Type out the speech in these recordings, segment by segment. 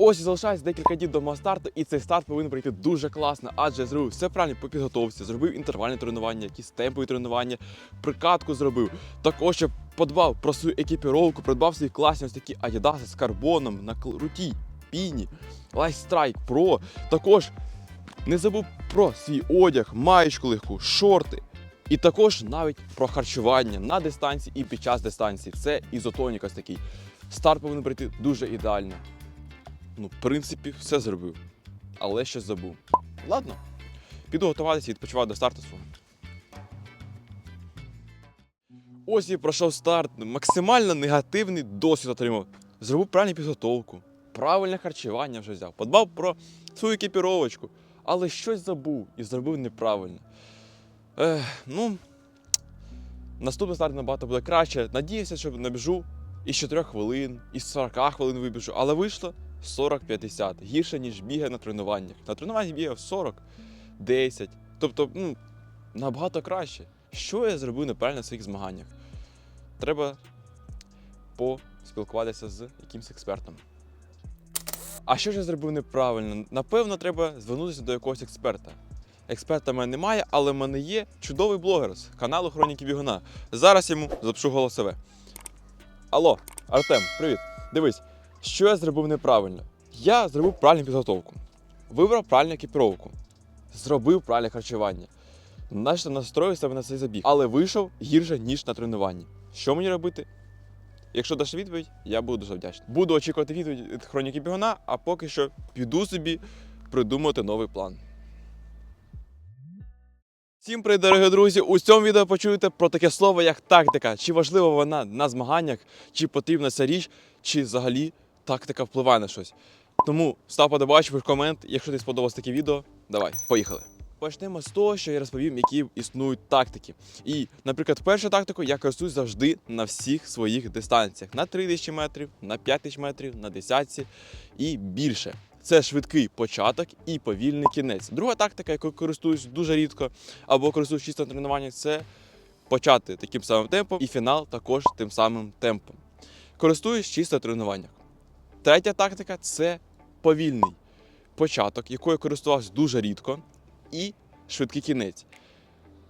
Ось залишається декілька днів до мого старту, і цей старт повинен пройти дуже класно, адже я зробив все правильно по підготовці, зробив інтервальне тренування, якісь темпові тренування, прикатку зробив. Також я подбав про свою екіпіровку, придбав свої класні ось такі адідаси з карбоном на крутій піні, Strike Pro. Також не забув про свій одяг, маєчку легку, шорти. І також навіть про харчування на дистанції і під час дистанції. Це ізотонік такий. Старт повинен пройти дуже ідеально. Ну, в принципі, все зробив. Але щось забув. Ладно, піду готуватися і відпочивати до старту свого. Ось і пройшов старт. Максимально негативний досвід отримав. Зробив правильну підготовку, правильне харчування вже взяв, подбав про свою екіпіровочку, але щось забув і зробив неправильно. Ех, ну, наступний старт набагато буде краще. Надіюся, що набіжу із 4 хвилин, із 40 хвилин вибіжу, але вийшло 40-50. Гірше, ніж бігає на тренуваннях. На тренуванні бігав 40, 10. Тобто, ну, набагато краще. Що я зробив неправильно на своїх змаганнях? Треба поспілкуватися з якимось експертом. А що ж я зробив неправильно? Напевно, треба звернутися до якогось експерта. Експерта в мене немає, але в мене є чудовий блогер з каналу Хроніки Бігуна. Зараз йому запишу голосове. Алло, Артем, привіт. Дивись, що я зробив неправильно. Я зробив правильну підготовку, вибрав правильну екіпіровку, зробив правильне харчування. Наче настроїв себе на цей забіг, але вийшов гірше, ніж на тренуванні. Що мені робити? Якщо даш відповідь, я буду дуже вдячний. Буду очікувати відповідь від хроніки бігуна, а поки що піду собі придумати новий план. Всім привіт, дорогі друзі! У цьому відео почуєте про таке слово, як тактика. Чи важлива вона на змаганнях, чи потрібна ця річ, чи взагалі тактика впливає на щось. Тому став подобач, в комент, якщо тобі сподобалось таке відео. Давай, поїхали. Почнемо з того, що я розповім, які існують тактики. І, наприклад, першу тактику я користуюсь завжди на всіх своїх дистанціях: на 3000 метрів, на 5000 метрів, на 10 і більше. Це швидкий початок і повільний кінець. Друга тактика, якою користуюсь дуже рідко, або користуюсь чисто на тренуваннях, це почати таким самим темпом і фінал також тим самим темпом. Користуюсь чисто тренуваннях. Третя тактика це повільний початок, якою користувався дуже рідко, і швидкий кінець.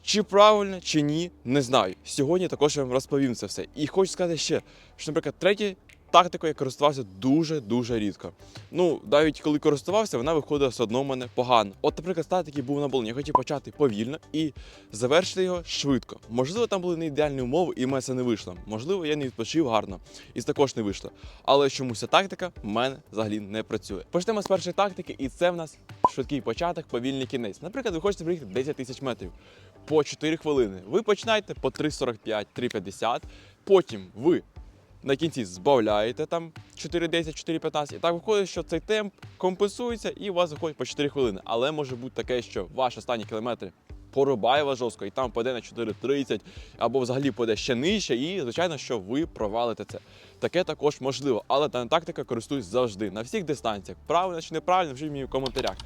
Чи правильно, чи ні, не знаю. Сьогодні також я вам розповім це все. І хочу сказати ще, що, наприклад, третя тактикою я користувався дуже-дуже рідко. Ну, навіть коли користувався, вона виходила все одно в мене погано. От, наприклад, старт, який був на болоні, я хотів почати повільно і завершити його швидко. Можливо, там були не ідеальні умови, і в мене це не вийшло. Можливо, я не відпочив гарно, і також не вийшло. Але чомусь тактика в мене взагалі не працює. Почнемо з першої тактики, і це в нас швидкий початок, повільний кінець. Наприклад, ви хочете приїхати 10 тисяч метрів по 4 хвилини. Ви починаєте по 3,45, 3,50, потім ви на кінці збавляєте там 4,10, 4,15. І так виходить, що цей темп компенсується і у вас виходить по 4 хвилини. Але може бути таке, що ваш останні кілометри порубає вас жорстко і там паде на 4,30 або взагалі паде ще нижче, і звичайно, що ви провалите це. Таке також можливо, але дана тактика користуюсь завжди на всіх дистанціях. Правильно чи неправильно, пишіть мені в коментарях.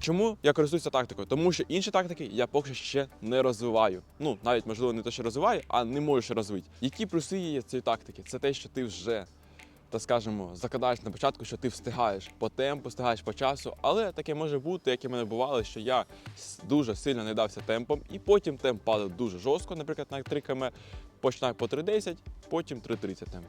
Чому я користуюся тактикою? Тому що інші тактики я поки ще не розвиваю. Ну, навіть можливо не те, що розвиваю, а не можу ще розвити. Які плюси є цієї тактики? Це те, що ти вже, так скажемо, закладаєш на початку, що ти встигаєш по темпу, встигаєш по часу. Але таке може бути, як і мене бувало, що я дуже сильно не дався темпом, і потім темп падав дуже жорстко, наприклад, на 3 км, починаю по 3.10, потім 3.30 темп.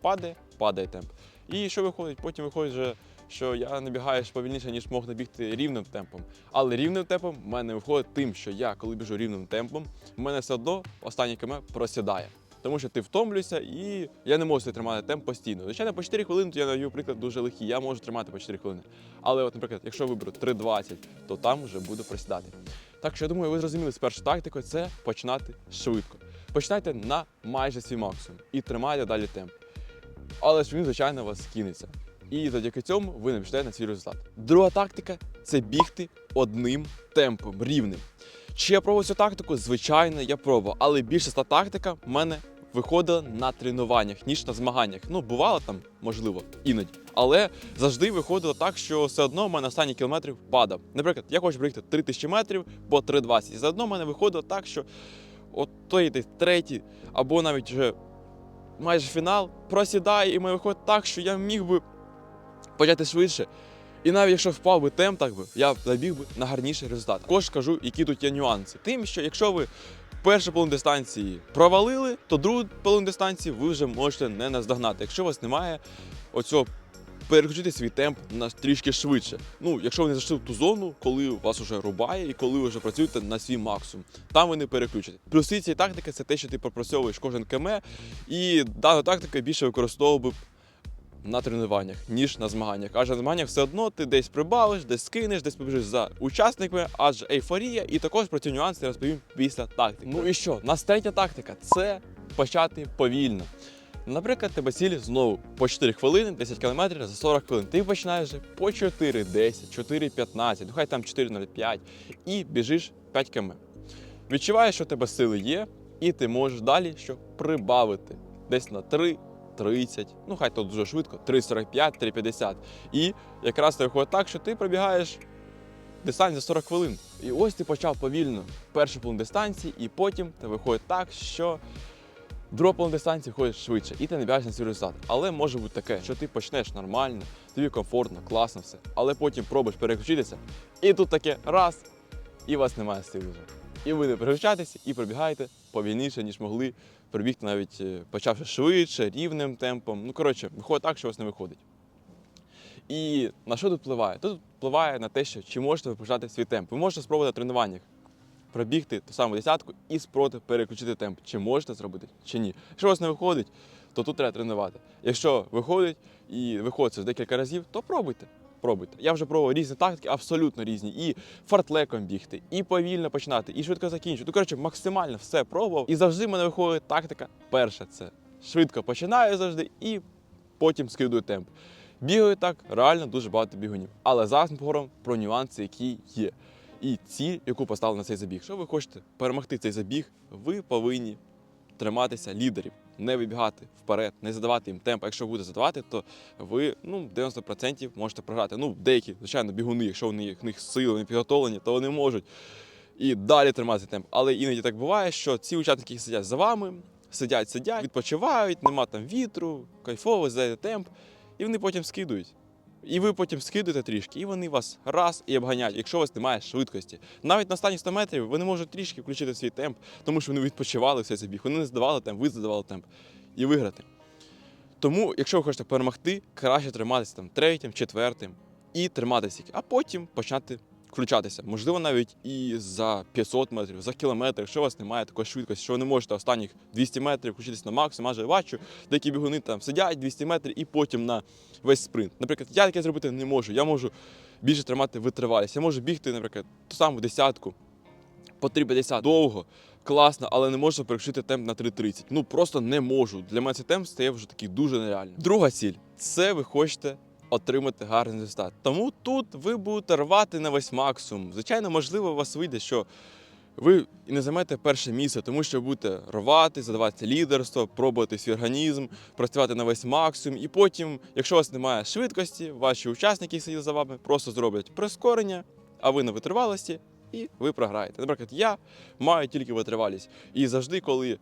Падає, падає темп. І що виходить? Потім виходить вже що я набігаю повільніше, ніж мог набігти рівним темпом. Але рівним темпом в мене виходить тим, що я, коли біжу рівним темпом, в мене все одно останній км просідає. Тому що ти втомлюєшся і я не можу тримати темп постійно. Звичайно, по 4 хвилини, то я навів приклад дуже легкий, я можу тримати по 4 хвилини. Але, от, наприклад, якщо виберу 3.20, то там вже буду просідати. Так що я думаю, ви зрозуміли з першою тактикою це починати швидко. Починайте на майже свій максимум і тримайте далі темп. Але ж він, звичайно, вас скинеться. І завдяки цьому ви набіжите на свій результат. Друга тактика це бігти одним темпом, рівним. Чи я пробував цю тактику? Звичайно, я пробував, але більше та тактика в мене виходила на тренуваннях, ніж на змаганнях. Ну, бувало там, можливо, іноді. Але завжди виходило так, що все одно в мене останні кілометрів падав. Наприклад, я хочу проїхати 3000 метрів по 3,20. І заодно в мене виходило так, що от той третій, або навіть вже майже фінал просідає, і мене виходить так, що я міг би почати швидше. І навіть якщо впав би темп, так би я забіг би на гарніший результат. Також скажу, які тут є нюанси. Тим, що якщо ви першу половину дистанції провалили, то другу половину дистанції ви вже можете не наздогнати. Якщо у вас немає оцього переключити свій темп на трішки швидше. Ну, якщо ви не зайшли в ту зону, коли вас вже рубає і коли ви вже працюєте на свій максимум, там ви не переключите. Плюси цієї тактики це те, що ти пропрацьовуєш кожен км, і дану тактику більше використовував би на тренуваннях, ніж на змаганнях. Адже на змаганнях все одно ти десь прибавиш, десь скинеш, десь побіжиш за учасниками, адже ейфорія, і також про ці нюанси розповім після тактики. Ну і що? Нас третя тактика це почати повільно. Наприклад, тебе ціль знову по 4 хвилини, 10 км за 40 хвилин. Ти починаєш вже по 4,10, 4,15, ну хай там 4,05 і біжиш 5 км. Відчуваєш, що у тебе сили є, і ти можеш далі що прибавити десь на 3, 30, ну хай то дуже швидко, 3,45, 3,50. І якраз це виходить так, що ти пробігаєш дистанцію за 40 хвилин. І ось ти почав повільно першу половину дистанції, і потім ти виходить так, що друга половина дистанції ходиш швидше, і ти не бігаєш на свій результат. Але може бути таке, що ти почнеш нормально, тобі комфортно, класно все, але потім пробуєш переключитися, і тут таке раз, і у вас немає сил. І ви не переключаєтеся і пробігаєте повільніше, ніж могли пробігти навіть е, почавши швидше, рівним темпом. Ну, коротше, виходить так, що у вас не виходить. І на що тут впливає? Тут впливає на те, що чи можете ви почати свій темп. Ви можете спробувати на тренуваннях пробігти ту саму десятку і спробувати переключити темп. Чи можете зробити, чи ні. Якщо у вас не виходить, то тут треба тренувати. Якщо виходить і виходить декілька разів, то пробуйте. Пробуйте. Я вже пробував різні тактики, абсолютно різні. І фартлеком бігти, і повільно починати, і швидко закінчити. Ну, коротше, максимально все пробував. І завжди в мене виходить тактика. Перша це швидко починаю завжди і потім скидую темп. Бігаю так реально дуже багато бігунів. Але зараз ми поговоримо про нюанси, які є. І ціль, яку поставили на цей забіг. Якщо ви хочете перемогти цей забіг, ви повинні триматися лідерів, не вибігати вперед, не задавати їм темп. Якщо будете задавати, то ви ну 90% можете програти. Ну, деякі, звичайно, бігуни, якщо вони в них сили, не підготовлені, то вони можуть і далі тримати темп. Але іноді так буває, що ці учасники, сидять за вами, сидять, сидять, відпочивають, нема там вітру, кайфово, здаєте темп, і вони потім скидують. І ви потім скидуєте трішки, і вони вас раз і обганяють, якщо у вас немає швидкості. Навіть на останні 100 метрів вони можуть трішки включити свій темп, тому що вони відпочивали все цей біг. Вони не здавали темп, ви задавали темп і виграти. Тому, якщо ви хочете перемогти, краще триматися там третім, четвертим і триматися, а потім почати включатися. Можливо, навіть і за 500 метрів, за кілометр, якщо у вас немає такої швидкості, що ви не можете останніх 200 метрів включитися на максимум, адже бачу, деякі бігуни там сидять 200 метрів і потім на весь спринт. Наприклад, я таке зробити не можу. Я можу більше тримати витривалість. Я можу бігти, наприклад, ту саму десятку по 3,50 довго, класно, але не можу переключити темп на 3,30. Ну просто не можу. Для мене цей темп стає вже такий дуже нереальний. Друга ціль це ви хочете. Отримати гарний результат. Тому тут ви будете рвати на весь максимум. Звичайно, можливо, у вас вийде, що ви не займете перше місце, тому що будете рвати, задавати лідерство, пробувати свій організм, працювати на весь максимум. І потім, якщо у вас немає швидкості, ваші учасники, сидять за вами, просто зроблять прискорення, а ви на витривалості, і ви програєте. Наприклад, я маю тільки витривалість. І завжди, коли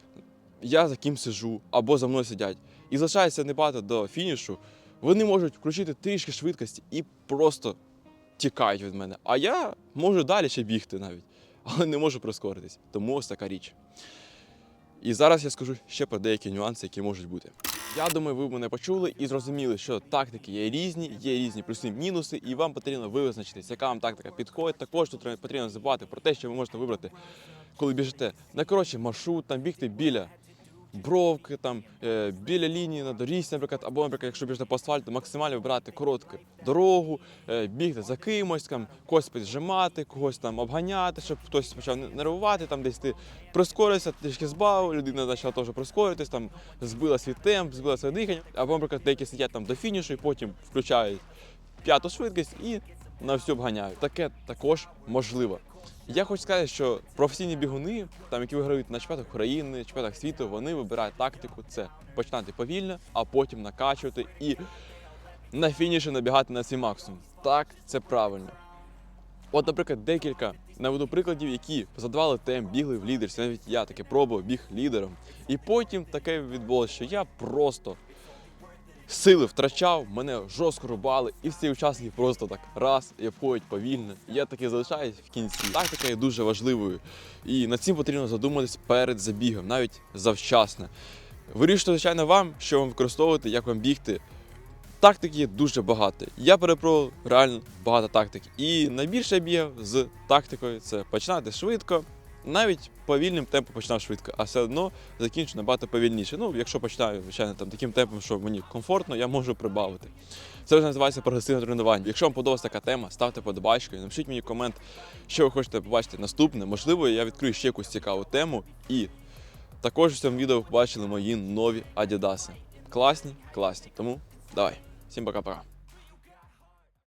я за ким сижу або за мною сидять, і залишається небагато до фінішу, вони можуть включити трішки швидкості і просто тікають від мене. А я можу далі ще бігти навіть, але не можу прискоритись. Тому ось така річ. І зараз я скажу ще про деякі нюанси, які можуть бути. Я думаю, ви мене почули і зрозуміли, що тактики є різні, є різні плюси, мінуси, і вам потрібно визначитись, яка вам тактика підходить. Також тут потрібно забувати про те, що ви можете вибрати, коли біжите найкоротший маршрут, там бігти біля бровки, там е, біля лінії на доріжці, наприклад, або, наприклад, якщо біжите по асфальту, максимально вибирати коротку дорогу, е, бігти за кимось, там, когось піджимати, когось там обганяти, щоб хтось почав нервувати, там десь ти прискорився, трішки збав, людина почала теж прискоритись, там збила свій темп, збила своє дихання, або, наприклад, деякі сидять там до фінішу і потім включають п'яту швидкість і на всю обганяють. Таке також можливо. Я хочу сказати, що професійні бігуни, там які виграють на чемпіонатах України, чемпіонатах світу, вони вибирають тактику це починати повільно, а потім накачувати і на фініші набігати на свій максимум. Так, це правильно. От, наприклад, декілька наведу прикладів, які задавали темп, бігли в лідерстві. Навіть я таке пробував, біг лідером. І потім таке відбулося, що я просто сили втрачав, мене жорстко рубали, і всі учасники просто так раз і обходять повільно. Я таки залишаюсь в кінці. Тактика є дуже важливою. І над цим потрібно задуматись перед забігом, навіть завчасно. Вирішуйте, звичайно, вам, що вам використовувати, як вам бігти. Тактик є дуже багато. Я перепробував реально багато тактик. І найбільше я бігав з тактикою це починати швидко, навіть повільним темпом починав швидко, а все одно закінчу набагато повільніше. Ну, якщо починаю, звичайно, там таким темпом, що мені комфортно, я можу прибавити. Це вже називається прогресивне тренування. Якщо вам подобалася така тема, ставте подобачку і напишіть мені комент, що ви хочете побачити наступне. Можливо, я відкрию ще якусь цікаву тему. І також в цьому відео побачили мої нові Адідаси. Класні, класні. Тому давай. Всім пока-пока.